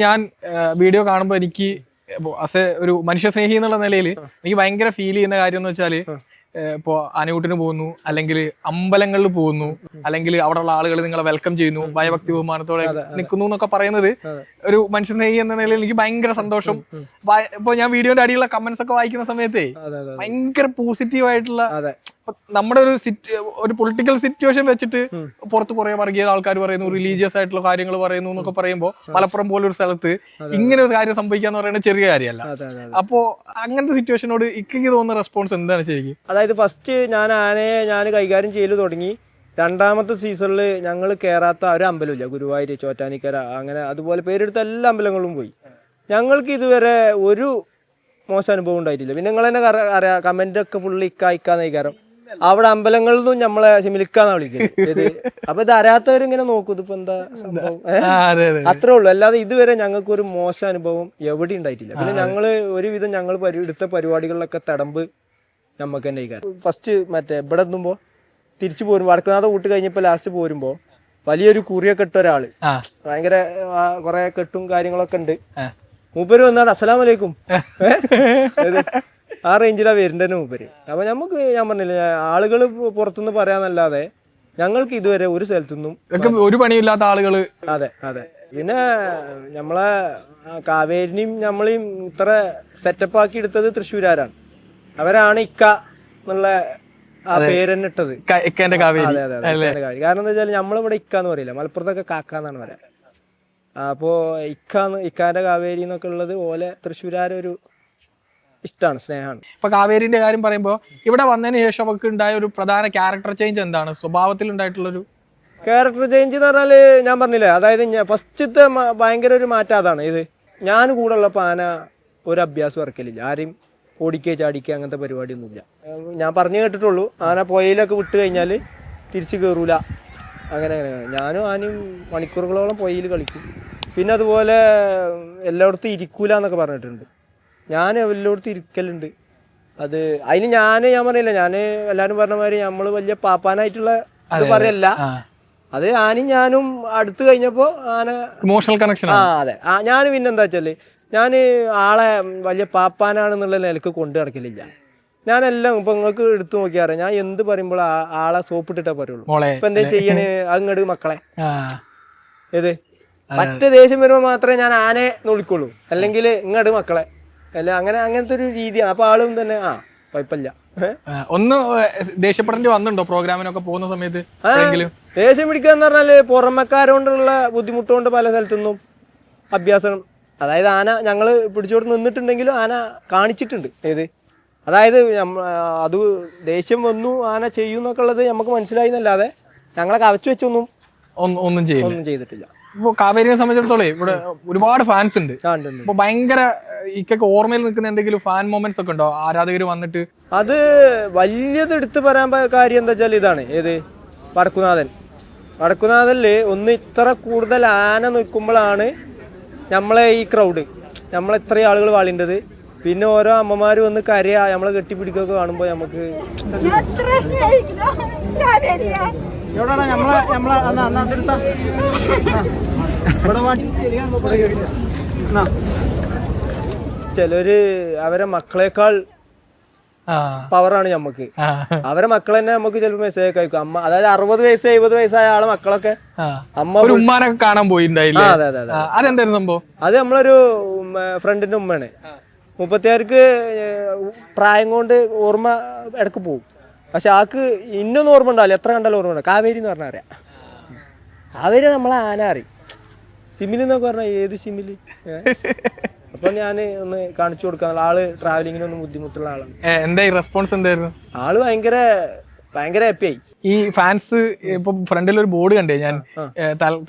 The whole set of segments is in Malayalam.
ഞാൻ വീഡിയോ കാണുമ്പോൾ എനിക്ക് അസ് ഒരു മനുഷ്യസ്നേഹി എന്നുള്ള നിലയിൽ എനിക്ക് ഭയങ്കര ഫീൽ ചെയ്യുന്ന കാര്യം എന്ന് വെച്ചാൽ ഇപ്പോ അനൂട്ടിന് പോകുന്നു അല്ലെങ്കിൽ അമ്പലങ്ങളിൽ പോകുന്നു അല്ലെങ്കിൽ അവിടെയുള്ള ആളുകൾ നിങ്ങളെ വെൽക്കം ചെയ്യുന്നു ഭയഭക്തി ബഹുമാനത്തോടെ നിൽക്കുന്നു എന്നൊക്കെ പറയുന്നത് ഒരു മനുഷ്യസ്നേഹി എന്ന നിലയിൽ എനിക്ക് ഭയങ്കര സന്തോഷം. ഇപ്പൊ ഞാൻ വീഡിയോന്റെ അടിയിലുള്ള കമന്റ്സ് ഒക്കെ വായിക്കുന്ന സമയത്തേ ഭയങ്കര പോസിറ്റീവ് ആയിട്ടുള്ള നമ്മുടെ ഒരു സിറ്റ് ഒരു പൊളിറ്റിക്കൽ സിറ്റുവേഷൻ വെച്ചിട്ട് പുറത്ത് കുറെ വർഗീയ ആൾക്കാർ പറയുന്നു റിലീജിയസ് ആയിട്ടുള്ള കാര്യങ്ങൾ പറയുന്നു എന്നൊക്കെ പറയുമ്പോൾ മലപ്പുറം പോലൊരു സ്ഥലത്ത് ഇങ്ങനെ ഒരു കാര്യം സംഭവിക്കാന്ന് പറയുന്നത് ചെറിയ കാര്യമല്ല. അപ്പോ അങ്ങനത്തെ സിറ്റുവേഷനോട് ഇക്കയ്ക്ക് തോന്നുന്ന റെസ്പോൺസ് എന്താണ് ശരിക്കും? അതായത് ഫസ്റ്റ് ഞാൻ ആനയെ ഞാൻ കൈകാര്യം ചെയ്യൽ തുടങ്ങി. രണ്ടാമത്തെ സീസണിൽ ഞങ്ങൾ കയറാത്ത ഒരു അമ്പലമില്ല ഗുരുവായൂർ ചോറ്റാനിക്കര അങ്ങനെ അതുപോലെ പേരെടുത്ത എല്ലാ അമ്പലങ്ങളും പോയി. ഞങ്ങൾക്ക് ഇതുവരെ ഒരു മോശം അനുഭവം ഉണ്ടായിട്ടില്ല. പിന്നെ നിങ്ങൾ തന്നെ അറിയാം കമന്റ് ഒക്കെ ഫുള്ള് ഇക്ക ഇക്കാന്ന് കാരണം അവിടെ അമ്പലങ്ങളിൽ നിന്നും നമ്മളെ ശിമിലിക്കാന്നാ വിളിക്കുന്നത് അപ്പൊ ഇത് അറിയാത്തവരിങ്ങനെ നോക്കും. ഇതിപ്പോ എന്താ സംഭവം? അത്രേ ഉള്ളൂ. അല്ലാതെ ഇതുവരെ ഞങ്ങൾക്ക് ഒരു മോശം അനുഭവം എവിടെ ഉണ്ടായിട്ടില്ല. പിന്നെ ഞങ്ങൾ ഒരുവിധം ഞങ്ങൾ എടുത്ത പരിപാടികളിലൊക്കെ തടമ്പ് നമുക്ക് തന്നെ ഫസ്റ്റ് മറ്റേ ഇവിടെ എത്തുമ്പോ തിരിച്ചു പോരുമ്പോ വടക്കുന്നാഥ കൂട്ട് കഴിഞ്ഞപ്പോ ലാസ്റ്റ് പോരുമ്പോ വലിയൊരു കുറിയ ഇട്ട ഒരാൾ. ഭയങ്കര കൊറേ കെട്ടും കാര്യങ്ങളൊക്കെ ഉണ്ട്. മൂപ്പര് വന്നാണ് അസ്സലാം വലൈക്കും ആ റേഞ്ചിലാണ് വരുന്നതിന് മൂപ്പര് അപ്പോൾ നമുക്ക് ഞാൻ പറഞ്ഞില്ല ആളുകൾ പുറത്തുനിന്ന് പറയാന്നല്ലാതെ ഞങ്ങൾക്ക് ഇതുവരെ ഒരു സ്ഥലത്തുനിന്നും ഒരു പണിയില്ലാത്ത ആളുകൾ അതെ അതെ. പിന്നെ നമ്മളെ കാവേരിനെയും നമ്മളെയും ഇത്ര സെറ്റപ്പ് ആക്കി എടുത്തത് തൃശ്ശൂരാരാണ്. അവരാണ് ഇക്ക എന്നുള്ള ആ പേര് തന്നെ ഇട്ടത്. കാരണം എന്താ വെച്ചാൽ നമ്മളിവിടെ ഇക്ക എന്ന് പറയില്ല? മലപ്പുറത്തൊക്കെ കാക്ക എന്നാണ് പറയാ. അപ്പോ ഇക്കാന്ന് ഇക്കാന്റെ കാവേരി എന്നൊക്കെ ഉള്ളത് ഓലെ തൃശ്ശൂരാരെ ഒരു ഇഷ്ടമാണ് സ്നേഹമാണ്. ഇപ്പൊ കാവേരിന്റെ കാര്യം പറയുമ്പോൾ ഇവിടെ വന്നതിന് ശേഷം അവർക്ക് ഉണ്ടായ ഒരു പ്രധാന ക്യാരക്ടർ ചേഞ്ച് എന്താണ്? സ്വഭാവത്തിൽ ഉണ്ടായിട്ടുള്ളൊരു ക്യാരക്ടർ ചേഞ്ച് എന്ന് പറഞ്ഞാൽ ഞാൻ പറഞ്ഞില്ലേ അതായത് ഫസ്റ്റത്തെ ഭയങ്കര ഒരു മാറ്റം അതാണ്. ഇത് ഞാൻ കൂടെ ഉള്ള പാന ഒരു അഭ്യാസം ഇറക്കലില്ല. ആരെയും ഓടിക്കുക ചാടിക്കുക അങ്ങനത്തെ പരിപാടിയൊന്നുമില്ല. ഞാൻ പറഞ്ഞു കേട്ടിട്ടുള്ളൂ ആന പുഴയിലൊക്കെ വിട്ട് കഴിഞ്ഞാൽ തിരിച്ചു കയറൂല അങ്ങനെ അങ്ങനെ. ഞാനും ആനയും മണിക്കൂറുകളോളം പുഴയിൽ കളിക്കും. പിന്നെ അതുപോലെ എല്ലായിടത്തും ഇരിക്കൂല എന്നൊക്കെ പറഞ്ഞിട്ടുണ്ട്. ഞാൻ എല്ലായിടത്തും ഇരിക്കലുണ്ട്. അത് അതിന് ഞാൻ ഞാൻ പറയില്ല ഞാൻ എല്ലാവരും പറഞ്ഞ മാതിരി നമ്മൾ വലിയ പാപ്പാനായിട്ടുള്ള അത് പറയല്ല. അത് ആനയും ഞാനും അടുത്ത് കഴിഞ്ഞപ്പോ ആന ഇമോഷണൽ കണക്ഷൻ ആ അതെ. ഞാൻ പിന്നെ എന്താ വെച്ചാൽ ഞാൻ ആളെ വലിയ പാപ്പാനാണെന്നുള്ള നിലയ്ക്ക് കൊണ്ടു നടക്കലില്ല. ഞാനെല്ലാം ഇപ്പൊ നിങ്ങൾക്ക് എടുത്തു നോക്കിയാറ ഞാൻ എന്ത് പറയുമ്പോൾ ആളെ സോപ്പിട്ടിട്ടേ പറയുള്ളൂ. ഇപ്പൊ എന്താ ചെയ്യണേ? അങ്ങട് മക്കളെ. ഏത്? മറ്റേ ദേഷ്യം വരുമ്പോൾ മാത്രമേ ഞാൻ ആനെ നോളിക്കുള്ളൂ അല്ലെങ്കിൽ ഇങ്ങട് മക്കളെ. അല്ല അങ്ങനെ അങ്ങനത്തെ ഒരു രീതിയാണ്. അപ്പൊ ആളും തന്നെ ആ കുഴപ്പമില്ല. ഒന്ന് ദേഷ്യപ്പെടേണ്ടി വന്നിട്ടുണ്ടോ പ്രോഗ്രാമിനൊക്കെ പോകുന്ന സമയത്ത് ദേഷ്യം പിടിക്കുക എന്ന് പറഞ്ഞാൽ പുറമക്കാരോണ്ടുള്ള ബുദ്ധിമുട്ട് കൊണ്ട് പല സ്ഥലത്തുനിന്നും അഭ്യാസം അതായത് ആന ഞങ്ങൾ പിടിച്ചോട്ട് നിന്നിട്ടുണ്ടെങ്കിലും ആന കാണിച്ചിട്ടുണ്ട്. ഏത്? അതായത് അത് ദേഷ്യം വന്നു ആന ചെയ്യൂന്നൊക്കെ ഉള്ളത് നമുക്ക് മനസ്സിലായി എന്നല്ലാതെ ഞങ്ങളെ കവച്ചു വെച്ചൊന്നും ഒന്നും ചെയ്തിട്ടില്ല. ഇപ്പൊ കാവേരിനെ സംബന്ധിച്ചിടത്തോളം ഇവിടെ ഒരുപാട് ഫാൻസ് ഉണ്ട്. അപ്പൊ ഭയങ്കര ഇക്കൊക്കെ ഓർമ്മയിൽ നിൽക്കുന്ന എന്തെങ്കിലും ഫാൻ മൊമെന്റ്സ് ഒക്കെ ഉണ്ടോ? ആരാധകർ വന്നിട്ട്? അത് വലിയത് എടുത്ത് പറയാൻ കാര്യം എന്താ വെച്ചാൽ ഇതാണ്. ഏത്? വടക്കുനാഥൻ. വടക്കുനാഥനിൽ ഒന്ന് ഇത്ര കൂടുതൽ ആന നിൽക്കുമ്പോഴാണ് നമ്മളെ ഈ ക്രൗഡ് നമ്മളെ ഇത്രയും ആളുകൾ വാളിണ്ടത്. പിന്നെ ഓരോ അമ്മമാർ വന്ന് കരയാ നമ്മളെ കെട്ടിപ്പിടിക്കൊക്കെ കാണുമ്പോൾ നമുക്ക് എവിടെയാണ് നമ്മളെ നമ്മളെ അന്ന് അന്നാ ചിലര് അവരെ മക്കളെക്കാൾ ആ. പവറാണ് നമുക്ക് അവരെ മക്കൾ തന്നെ നമുക്ക് ചിലപ്പോൾ മെസ്സേജ് ഒക്കെ അയക്കും. അമ്മ അതായത് അറുപത് വയസ്സ് എഴുപത് വയസ്സായ ആളെ മക്കളൊക്കെ അമ്മ ഒരു ഉമ്മാനൊക്കെ കാണാൻ പോയിണ്ടായില്ലേ? ആ, അതെ അതെ അതെ. അതെന്തായിരുന്നു സംഭവം? അത് നമ്മളൊരു ഫ്രണ്ടിന്റെ ഉമ്മയാണ്. മുപ്പത്തിയാർക്ക് പ്രായം കൊണ്ട് ഓർമ്മ ഇടയ്ക്ക് പോകും പക്ഷെ ആക്ക് ഇന്നൊന്നും ഓർമ്മ ഉണ്ടാവില്ല. എത്ര കണ്ടാലും ഓർമ്മ ഉണ്ടാവും. കാവേരി എന്ന് പറഞ്ഞാൽ അറിയാം. കാവേരി നമ്മളെ ആന അറിയും. സിമിൽ എന്നൊക്കെ പറഞ്ഞാൽ ഏത് സിമിൽ അപ്പൊ ഞാൻ ഒന്ന് കാണിച്ചു കൊടുക്കാൻ ആൾ ട്രാവലിങ്ങിനൊന്നും ബുദ്ധിമുട്ടുള്ള ആളാണ്. എന്തായി റെസ്പോൺസ് എന്തായിരുന്നു? ആൾ ഭയങ്കര ഭയങ്കര ഹാപ്പിയായി ഈ ഫാൻസ് ഇപ്പൊ ഫ്രണ്ടിൽ ഒരു ബോർഡ് കണ്ടേ ഞാൻ.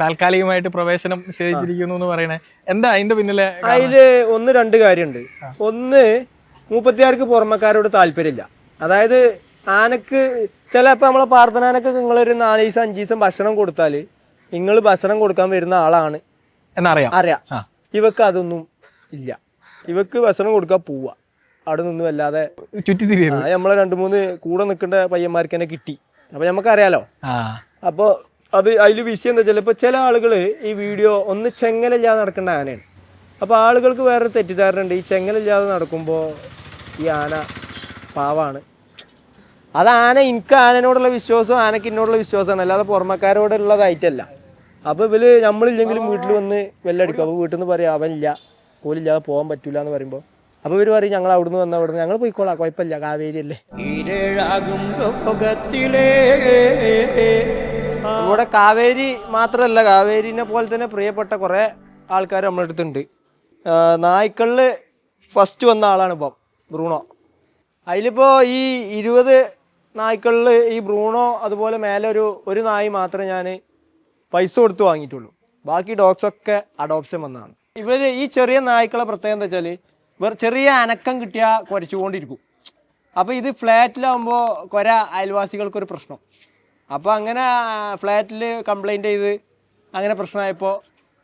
താൽക്കാലികമായിട്ട് പ്രവേശനം നിഷേധിച്ചിരിക്കുന്നു എന്ന് പറയണേ. എന്താ അതിന്റെ പിന്നിലെ അതിൽ ഒന്ന് രണ്ട് കാര്യമുണ്ട്. ഒന്ന് മൂപ്പത്തിയാർക്ക് പുറമക്കാരോട് താല്പര്യമില്ല. അതായത് ആനക്ക് ചിലപ്പോൾ നമ്മളെ പ്രാർത്ഥനാനൊക്കെ നിങ്ങളൊരു നാല് ദിവസം അഞ്ച് ദിവസം ഭക്ഷണം കൊടുത്താൽ നിങ്ങൾ ഭക്ഷണം കൊടുക്കാൻ വരുന്ന ആളാണ്. എന്നറിയാം. അറിയാം. ഇവക്ക് അതൊന്നും ഇല്ല. ഇവക്ക് ഭക്ഷണം കൊടുക്കാൻ പോവാ. അവിടെ നിന്നും അല്ലാതെ നമ്മളെ രണ്ട് മൂന്ന് കൂടെ നിൽക്കേണ്ട പയ്യന്മാർക്ക് തന്നെ കിട്ടി. അപ്പൊ നമുക്കറിയാലോ അപ്പോൾ അത് അതിൽ വിഷയം എന്താ വെച്ചാൽ ഇപ്പോൾ ചില ആളുകൾ ഈ വീഡിയോ ഒന്ന് ചെങ്ങലില്ലാതെ നടക്കേണ്ട ആനയാണ്. അപ്പോൾ ആളുകൾക്ക് വേറൊരു തെറ്റിദ്ധാരണ ഉണ്ട്. ഈ ചെങ്ങലില്ലാതെ നടക്കുമ്പോൾ ഈ ആന പാവാണ്. അത് ആന എനിക്ക് ആനനോടുള്ള വിശ്വാസം ആനക്ക് എന്നോടുള്ള വിശ്വാസമാണ്. അല്ലാതെ പുറമക്കാരോടുള്ളതായിട്ടല്ല അപ്പോൾ ഇവർ നമ്മളില്ലെങ്കിലും വീട്ടിൽ വന്ന് വെല്ലടിക്കും. അപ്പോൾ വീട്ടിൽ നിന്ന് പറയും അവനില്ല. കോലില്ലാതെ പോകാൻ പറ്റൂല എന്ന് പറയുമ്പോൾ അപ്പോൾ ഇവർ പറയും ഞങ്ങൾ അവിടുന്ന് വന്ന അവിടെ ഞങ്ങൾ പോയിക്കോളാം. കുഴപ്പമില്ല കാവേരി അല്ലേ? ഇവിടെ നമ്മുടെ കാവേരി മാത്രമല്ല കാവേരിനെ പോലെ തന്നെ പ്രിയപ്പെട്ട കുറേ ആൾക്കാർ നമ്മുടെ അടുത്തുണ്ട്. നായ്ക്കളിൽ ഫസ്റ്റ് വന്ന ആളാണ് ഇപ്പം. ബ്രൂണോ. അതിലിപ്പോൾ ഈ ഇരുപത് നായ്ക്കളിൽ ഈ ബ്രൂണോ അതുപോലെ മേലെ ഒരു ഒരു നായി മാത്രമേ ഞാൻ പൈസ കൊടുത്ത് വാങ്ങിയിട്ടുള്ളൂ. ബാക്കി ഡോഗ്സ് ഒക്കെ അഡോപ്ഷൻ വന്നതാണ്. ഇവർ ഈ ചെറിയ നായ്ക്കളെ പ്രത്യേകത എന്താ വെച്ചാൽ ഇവർ ചെറിയ അനക്കം കിട്ടിയാൽ കുരച്ചുകൊണ്ടിരിക്കും. അപ്പോൾ ഇത് ഫ്ലാറ്റിലാവുമ്പോൾ കുര അയൽവാസികൾക്കൊരു പ്രശ്നം. അപ്പോൾ അങ്ങനെ ഫ്ലാറ്റിൽ കംപ്ലൈന്റ് ചെയ്ത് അങ്ങനെ പ്രശ്നമായപ്പോൾ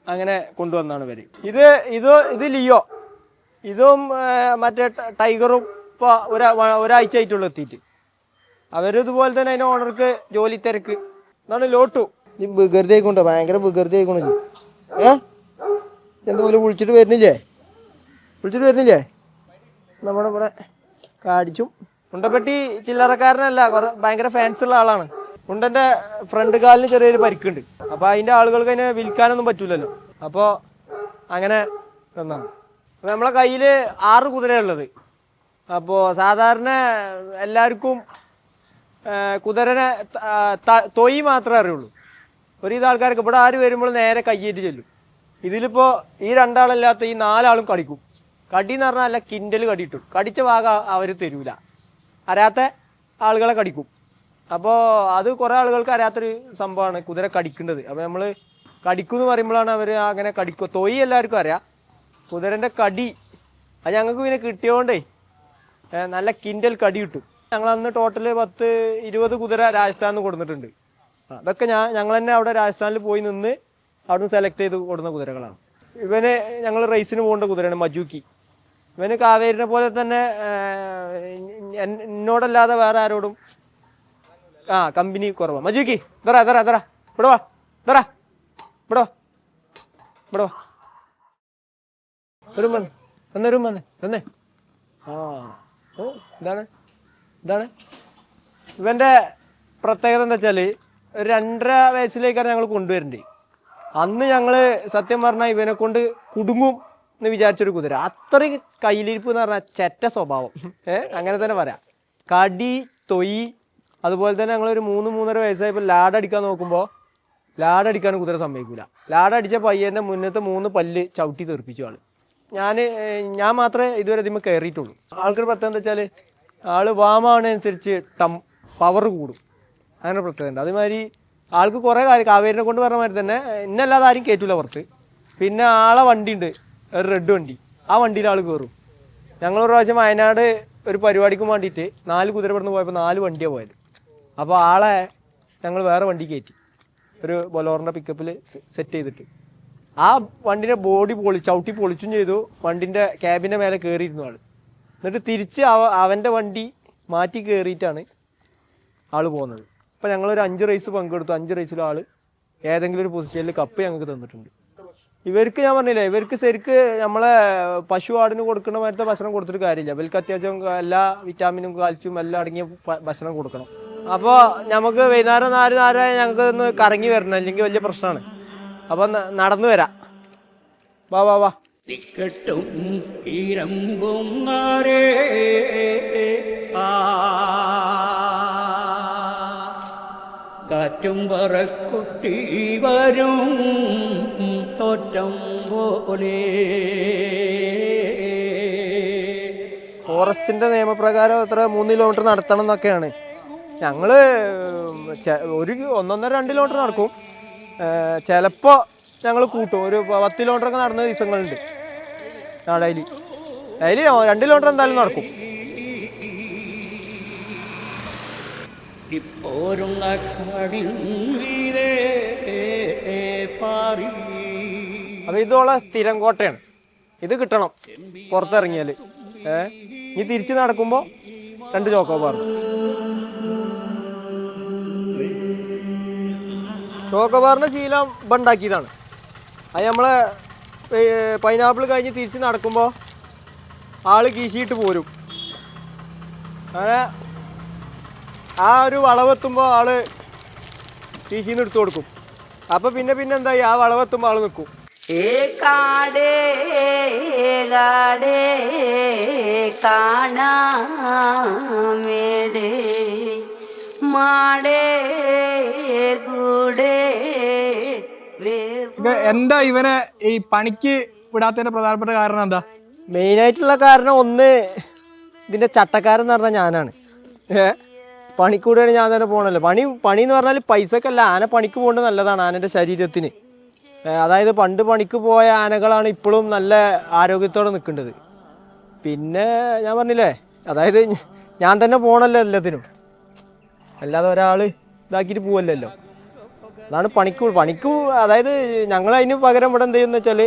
അങ്ങനെ കൊണ്ടുവന്നാണ് ഇവർ ഇത് ഇത് ഇത് ലിയോ. ഇതും മറ്റേ ടൈഗറും ഇപ്പോൾ ഒരാ ഒരാഴ്ച ആയിട്ടുള്ള എത്തിയിട്ട്. അവരിതുപോലെ തന്നെ അതിന്റെ ഓണർക്ക് ജോലി തിരക്ക്. എന്നാണ് ലോട്ടു. നീ വികൃതി ആയിക്കോണ്ടോ? ഭയങ്കര വികൃതി ആയിക്കൊണ്ടു ഏ? എന്തുപോലെ വിളിച്ചിട്ട് വരുന്നില്ലേ? വിളിച്ചിട്ട് വരുന്നില്ലേ? നമ്മുടെ ഇവിടെ കാടിച്ചും. ഉണ്ടപ്പെട്ടി ചില്ലറക്കാരനല്ല കുറെ ഭയങ്കര ഫാൻസ് ഉള്ള ആളാണ്. ഉണ്ടന്റെ ഫ്രണ്ട് കാലിന് ചെറിയൊരു പരിക്കുണ്ട്. അപ്പൊ അതിന്റെ ആളുകൾക്ക് അതിനെ വിൽക്കാനൊന്നും പറ്റൂലല്ലോ. അപ്പോ അങ്ങനെ തന്നാണ് അപ്പൊ നമ്മളെ കയ്യിൽ ആറ് കുതിരയുള്ളത് അപ്പോൾ സാധാരണ എല്ലാവർക്കും കുതിരനെ തൊയി മാത്രമേ അറിയുള്ളൂ. ഒരു ഇത് ആൾക്കാർക്ക് ഇവിടെ ആര് വരുമ്പോൾ നേരെ കയ്യേറ്റ് ചെല്ലും. ഇതിലിപ്പോൾ ഈ രണ്ടാളല്ലാത്ത ഈ നാലാളും കടിക്കും. കടി എന്ന് പറഞ്ഞാൽ അല്ല കിൻഡൽ കടിയിട്ടു. കടിച്ച ഭാഗം അവർ തരൂല. അറിയാത്ത ആളുകളെ കടിക്കും. അപ്പോൾ അത് കുറേ ആളുകൾക്ക് അറിയാത്തൊരു സംഭവമാണ് കുതിര കടിക്കേണ്ടത്. അപ്പോൾ നമ്മൾ കടിക്കും എന്ന് പറയുമ്പോഴാണ് അവർ അങ്ങനെ കടിക്കുക. തൊയ് എല്ലാവർക്കും അറിയാം. കുതിരന്റെ കടി അത് ഞങ്ങൾക്ക് പിന്നെ കിട്ടിയോണ്ടേ നല്ല കിൻഡൽ കടി കിട്ടും. ഞങ്ങൾ അന്ന് ടോട്ടൽ പത്ത് ഇരുപത് കുതിര രാജസ്ഥാനിൽ കൊടുത്തിട്ടുണ്ട് അതൊക്കെ ഞാൻ ഞങ്ങൾ തന്നെ അവിടെ രാജസ്ഥാനിൽ പോയി നിന്ന് അവിടുന്ന് സെലക്ട് ചെയ്ത് കൊടുക്കുന്ന കുതിരകളാണ്. ഇവന് ഞങ്ങൾ റേസിന് പോകേണ്ട കുതിരയാണ് മജൂക്കി. ഇവന് കാവേരിനെ പോലെ തന്നെ എന്നോടല്ലാതെ വേറെ ആരോടും ആ കമ്പനി കുറവാണ് മജൂക്കി ഇതറ ഇതറ ഇതറ. ഇവിടെ വാ ഇതറ. ഇവിടെ വാ ഇവിടെ വാ. ഒരു മന്ന് എന്നൊരു മന്ന് എന്നേ ആ ഓ ഇതാണ് ഇതാണ് ഇവന്റെ പ്രത്യേകത എന്താ വെച്ചാൽ ഒരു രണ്ടര വയസ്സിലേക്കാണ് ഞങ്ങൾ കൊണ്ടുവരേണ്ടത്. അന്ന് ഞങ്ങൾ സത്യം പറഞ്ഞാൽ ഇവനെ കൊണ്ട് കുടുങ്ങും എന്ന് വിചാരിച്ചൊരു കുതിര. അത്രയും കയ്യിലിരിപ്പ് എന്ന് പറഞ്ഞാൽ ചെറ്റ സ്വഭാവം. ഏഹ് അങ്ങനെ തന്നെ പറയാം. കടി തൊയ് അതുപോലെ തന്നെ ഞങ്ങളൊരു മൂന്ന് മൂന്നര വയസ്സായപ്പോൾ ലാഡടിക്കാൻ നോക്കുമ്പോൾ ലാഡടിക്കാൻ കുതിര സമ്മതിക്കില്ല ലാഡടിച്ച പയ്യന്റെ മുന്നത്തെ മൂന്ന് പല്ല് ചവിട്ടി തെറിപ്പിച്ചു ആണ് ഞാൻ ഞാൻ മാത്രമേ ഇതുവരെ ഇതിമ്മ കയറിയിട്ടുള്ളൂ. ആൾക്കൊരു പ്രത്യേകം എന്താ വെച്ചാൽ ആൾ വാമാവണനുസരിച്ച് ടം പവർ കൂടും. അങ്ങനെ പ്രത്യേകത ഉണ്ട് അതുമാതിരി ആൾക്ക് കുറേ കാര്യം കാവേരിനെ കൊണ്ട് പറഞ്ഞ മാതിരി തന്നെ ഇന്നല്ലാതെ ആരും കയറ്റൂല പുറത്ത്. പിന്നെ ആളെ വണ്ടി ഉണ്ട് ഒരു റെഡ് വണ്ടി. ആ വണ്ടിയിൽ ആൾ കയറും ഒരു പ്രാവശ്യം വയനാട് ഒരു പരിപാടിക്ക് വേണ്ടിയിട്ട് നാല് കുതിര പെടുന്ന് പോയപ്പോൾ നാല് വണ്ടിയാണ് പോയത്. അപ്പോൾ ആളെ ഞങ്ങൾ വേറെ വണ്ടി കയറ്റി ഒരു ബൊലോറിന്റെ പിക്കപ്പിൽ സെറ്റ് ചെയ്തിട്ട്. ആ വണ്ടിന്റെ ബോഡി പൊളി ചവിട്ടി പൊളിച്ചും ചെയ്തു. വണ്ടിന്റെ ക്യാബിന്റെ മേലെ കയറിയിരുന്നു ആൾ എന്നിട്ട് തിരിച്ച് അവ അവന്റെ വണ്ടി മാറ്റി കയറിയിട്ടാണ് ആൾ പോകുന്നത്. അപ്പോൾ ഞങ്ങളൊരു അഞ്ച് റേസ് പങ്കെടുത്തു. അഞ്ച് റേസിൽ ആൾ ഏതെങ്കിലും ഒരു പൊസിഷനിൽ കപ്പ് ഞങ്ങൾക്ക് തന്നിട്ടുണ്ട്. ഇവർക്ക് ഞാൻ പറഞ്ഞില്ലേ ഇവർക്ക് ശരിക്ക് നമ്മളെ പശു ആടിന് കൊടുക്കുന്ന മാറ്റത്തെ ഭക്ഷണം കൊടുത്തിട്ട് കാര്യമില്ല. ഇവർക്ക് അത്യാവശ്യം എല്ലാ വിറ്റാമിനും കാൽസ്യവും എല്ലാം അടങ്ങിയ ഭക്ഷണം കൊടുക്കണം. അപ്പോൾ നമുക്ക് വൈകുന്നേരം നാല് നാലായ ഞങ്ങൾക്ക് ഒന്ന് കറങ്ങി വരണം. അല്ലെങ്കിൽ വലിയ പ്രശ്നമാണ്. അപ്പം നടന്നു വരാം. വാ വാ വാ. തിക്കട്ടും ഇരമ്പും ആ. കാറ്റും പറക്കുട്ടി വരും തോറ്റം പോലെ. ഫോറസ്റ്റിന്റെ നിയമപ്രകാരം എത്ര മൂന്ന് കിലോമീറ്റർ നടത്തണം എന്നൊക്കെയാണ്. ഞങ്ങൾ ചെ- ഒരു ഒന്നൊന്നര രണ്ട് കിലോമീറ്റർ നടക്കും. ചിലപ്പോ ഞങ്ങൾ കൂട്ടും. ഒരു പത്ത് കിലോമീറ്റർ ഒക്കെ നടന്ന ദിവസങ്ങളുണ്ട്. ആ ഡെയിലി. ഡെയിലി രണ്ട് കിലോമീറ്റർ എന്തായാലും നടക്കും. അപ്പൊ ഇതോളെ സ്ഥിരം കോട്ടയാണ്. ഇത് കിട്ടണം പുറത്തിറങ്ങിയാൽ ഏ? ഇനി തിരിച്ചു നടക്കുമ്പോ രണ്ട് ചോക്കോബാർ ചോക്കോബാറിന്റെ ശീലം ഇപ്പം ഉണ്ടാക്കിയതാണ്. അത് നമ്മളെ പൈനാപ്പിൾ കഴിഞ്ഞ് തിരിച്ച് നടക്കുമ്പോൾ ആൾ കീശിയിട്ട് പോരും. അങ്ങനെ ആ ഒരു വളവെത്തുമ്പോൾ ആൾ കീശിന്ന് എടുത്തു കൊടുക്കും. അപ്പോൾ പിന്നെ പിന്നെ എന്തായി? ആ വളവെത്തുമ്പോൾ ആൾ നിൽക്കും കാടേ കാടേ കാണാമേടേ മാടേ കൂടേ എന്താ ഇവനെ ഈ പണിക്ക് വിടാത്തതിന്റെ പ്രധാനപ്പെട്ട കാരണം എന്താ? മെയിൻ ആയിട്ടുള്ള കാരണം ഒന്ന് ഇതിന്റെ ചട്ടക്കാരൻ എന്ന് പറഞ്ഞാൽ ഞാനാണ്. പണിക്കൂടെയാണ് ഞാൻ തന്നെ പോകണല്ലോ പണി പണി എന്ന് പറഞ്ഞാൽ പൈസക്കല്ല ആന പണിക്ക് പോകേണ്ടത് നല്ലതാണ്. ആനന്റെ ശരീരത്തിന്. അതായത് പണ്ട് പണിക്ക് പോയ ആനകളാണ് ഇപ്പോഴും നല്ല ആരോഗ്യത്തോടെ നിൽക്കേണ്ടത്. പിന്നെ ഞാൻ പറഞ്ഞില്ലേ? അതായത് ഞാൻ തന്നെ പോകണല്ലോ എല്ലാത്തിനും. അല്ലാതെ ഒരാൾ ഇതാക്കിയിട്ട് പോവല്ലല്ലോ. അതാണ് പണിക്കൂർ. പണിക്കൂർ അതായത് ഞങ്ങൾ അതിന് പകരം ഇവിടെ എന്ത് വെച്ചാൽ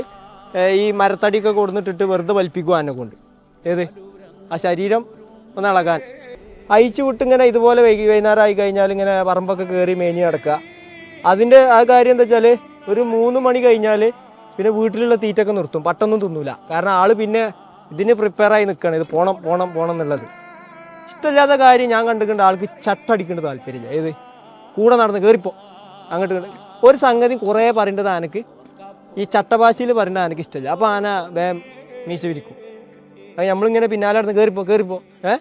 ഈ മരത്തടിയൊക്കെ കൊടുത്തിട്ടിട്ട് വെറുതെ വലിപ്പിക്കും ആനെ കൊണ്ട്. ഏത്? ആ ശരീരം ഒന്ന് ഇളകാൻ. അയച്ചു വിട്ട് ഇങ്ങനെ ഇതുപോലെ വൈകി വൈകുന്നേരം ആയി കഴിഞ്ഞാൽ ഇങ്ങനെ പറമ്പൊക്കെ കയറി മേഞ്ഞ് കിടക്കുക അതിന്റെ ആ കാര്യം എന്താ വെച്ചാൽ ഒരു മൂന്ന് മണി കഴിഞ്ഞാൽ പിന്നെ വീട്ടിലുള്ള തീറ്റൊക്കെ നിർത്തും. പട്ടൊന്നും തിന്നൂല. കാരണം ആൾ പിന്നെ ഇതിന് പ്രിപ്പയർ ആയി നിൽക്കുകയാണ് ഇത് പോണം പോണം പോണം എന്നുള്ളത്. ഇഷ്ടമില്ലാത്ത കാര്യം ഞാൻ കണ്ടിട്ടുണ്ട്. ആൾക്ക് ചട്ടടിക്കേണ്ട താല്പര്യമില്ല. ഏത്? കൂടെ നടന്ന് കയറിപ്പോ അങ്ങോട്ട്. ഒരു സംഗതി കുറേ പറയേണ്ടത് ആനക്ക്. ഈ ചട്ടഭാഷയിൽ പറയേണ്ടത് ആനക്ക് ഇഷ്ടമില്ല അപ്പോൾ ആന വേം മീശ വിരിക്കും. അത് നമ്മളിങ്ങനെ പിന്നാലെ നടന്ന് കയറിപ്പോ കയറിപ്പോ ഏ?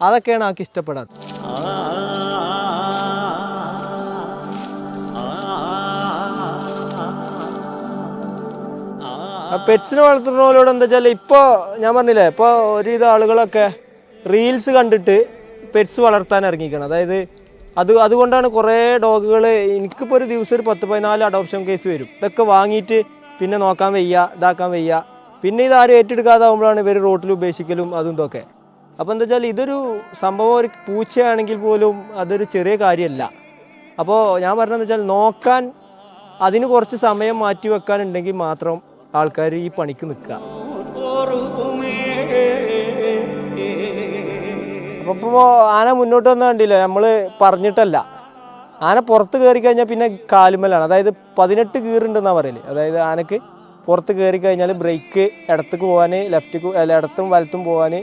അതൊക്കെയാണ് ആൾക്ക് ഇഷ്ടപ്പെടാറ് പെറ്റ്സിനെ വളർത്തുന്നവരോട് എന്താ വെച്ചാൽ ഇപ്പോൾ ഞാൻ പറഞ്ഞില്ലേ ഇപ്പോൾ ഒരുവിധ ആളുകളൊക്കെ റീൽസ് കണ്ടിട്ട് പെറ്റ്സ് വളർത്താൻ ഇറങ്ങിക്കണം അതായത് അത് അതുകൊണ്ടാണ് കുറേ ഡോഗുകൾ എനിക്കിപ്പോൾ ഒരു ദിവസം ഒരു പത്ത് പതിനാല് അഡോപ്ഷൻ കേസ് വരും. ഇതൊക്കെ വാങ്ങിയിട്ട് പിന്നെ നോക്കാൻ വയ്യ ഇതാക്കാൻ വയ്യ. പിന്നെ ഇത് ആരും ഏറ്റെടുക്കാതാവുമ്പോഴാണ് ഇവർ റോട്ടിൽ ഉപേക്ഷിക്കലും അതും ഇതൊക്കെ. അപ്പോൾ എന്താ വെച്ചാൽ ഇതൊരു സംഭവം ഒരു പൂച്ചയാണെങ്കിൽ പോലും അതൊരു ചെറിയ കാര്യമല്ല അപ്പോൾ ഞാൻ പറഞ്ഞതെന്ന് വെച്ചാൽ നോക്കാൻ അതിന് കുറച്ച് സമയം മാറ്റി വെക്കാനുണ്ടെങ്കിൽ മാത്രം ആൾക്കാർ ഈ പണിക്ക് നിൽക്കുക. ഇപ്പോൾ ആന മുന്നോട്ട് വന്ന കണ്ടില്ല? നമ്മൾ പറഞ്ഞിട്ടല്ല. ആന പുറത്ത് കയറി കഴിഞ്ഞാൽ പിന്നെ കാലുമലാണ് അതായത് പതിനെട്ട് കീറുണ്ടെന്നാണ് പറയൽ. അതായത് ആനക്ക് പുറത്ത് കയറി കഴിഞ്ഞാൽ ബ്രേക്ക് ഇടത്തേക്ക് പോകാൻ ലെഫ്റ്റ് ഇടത്തും വലത്തും പോകാൻ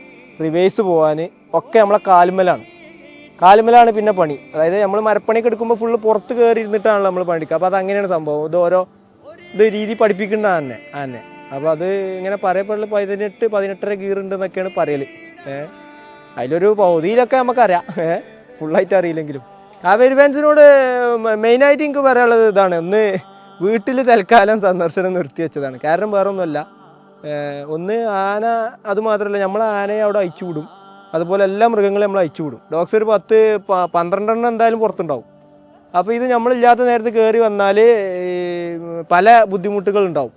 റിവേഴ്സ് പോകാൻ ഒക്കെ നമ്മളെ കാലുമലാണ് കാലുമലാണ് പിന്നെ പണി. അതായത് നമ്മൾ മരപ്പണിയൊക്കെ എടുക്കുമ്പോൾ ഫുള്ള് പുറത്ത് കയറി ഇരുന്നിട്ടാണല്ലോ നമ്മൾ പണിക്കുക അപ്പോൾ അത് അങ്ങനെയാണ് സംഭവം. ഇത് ഓരോ ഇത് രീതി പഠിപ്പിക്കുന്ന ആനെ ആനെ. അപ്പോൾ അത് ഇങ്ങനെ പറയപ്പെടുന്നത് പതിനെട്ട് പതിനെട്ടര ഗീറുണ്ടെന്നൊക്കെയാണ് പറയൽ. ഏഹ്? അതിലൊരു പൗതിയിലൊക്കെ നമുക്കറിയാം. ഫുള്ളായിട്ട് അറിയില്ലെങ്കിലും. ആ ഫാൻസിനോട് മെയിനായിട്ട് എനിക്ക് പറയാനുള്ളത് ഇതാണ്. ഒന്ന് വീട്ടിൽ തൽക്കാലം സന്ദർശനം നിർത്തി വെച്ചതാണ്. കാരണം വേറൊന്നുമല്ല. ഒന്ന് ആന അത് മാത്രമല്ല നമ്മൾ ആനയെ അവിടെ അയച്ചു വിടും. അതുപോലെ എല്ലാ മൃഗങ്ങളെ നമ്മൾ അയച്ചു വിടും. ഡോഗ്സ് ഒരു പത്ത് പന്ത്രണ്ടെണ്ണം എന്തായാലും പുറത്തുണ്ടാവും. അപ്പോൾ ഇത് നമ്മളില്ലാത്ത നേരത്ത് കയറി വന്നാൽ പല ബുദ്ധിമുട്ടുകൾ ഉണ്ടാവും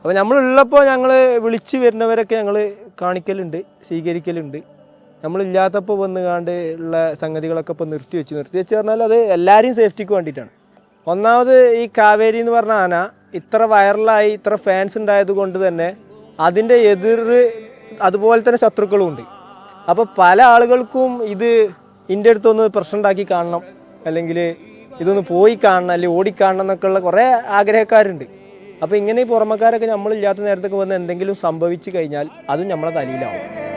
അപ്പോൾ നമ്മളുള്ളപ്പോൾ ഞങ്ങൾ വിളിച്ച് വരുന്നവരൊക്കെ ഞങ്ങൾ കാണിക്കലുണ്ട് സ്വീകരിക്കലുണ്ട്. നമ്മളില്ലാത്തപ്പോൾ വന്ന് കാണ്ട് ഉള്ള സംഗതികളൊക്കെ ഇപ്പോൾ നിർത്തി വെച്ചു. നിർത്തി വെച്ച് പറഞ്ഞാൽ അത് എല്ലാവരെയും സേഫ്റ്റിക്ക് വേണ്ടിയിട്ടാണ്. ഒന്നാമത് ഈ കാവേരി എന്ന് പറഞ്ഞ ആന ഇത്ര വൈറലായി ഇത്ര ഫാൻസ് ഉണ്ടായത് കൊണ്ട് തന്നെ അതിന്റെ എതിർ അതുപോലെ തന്നെ ശത്രുക്കളും ഉണ്ട്. അപ്പോൾ പല ആളുകൾക്കും ഇത് ഇതിന്റെ അടുത്തൊന്ന് പ്രശ്നം ഉണ്ടാക്കി കാണണം. അല്ലെങ്കിൽ ഇതൊന്ന് പോയി കാണണം അല്ലെങ്കിൽ ഓടിക്കാണണം എന്നൊക്കെ ഉള്ള കുറേ ആഗ്രഹക്കാരുണ്ട്. അപ്പോൾ ഇങ്ങനെ ഈ പുറമക്കാരൊക്കെ നമ്മളില്ലാത്ത നേരത്തൊക്കെ വന്ന് എന്തെങ്കിലും സംഭവിച്ചു കഴിഞ്ഞാൽ അതും നമ്മളെ തലയിലാവും.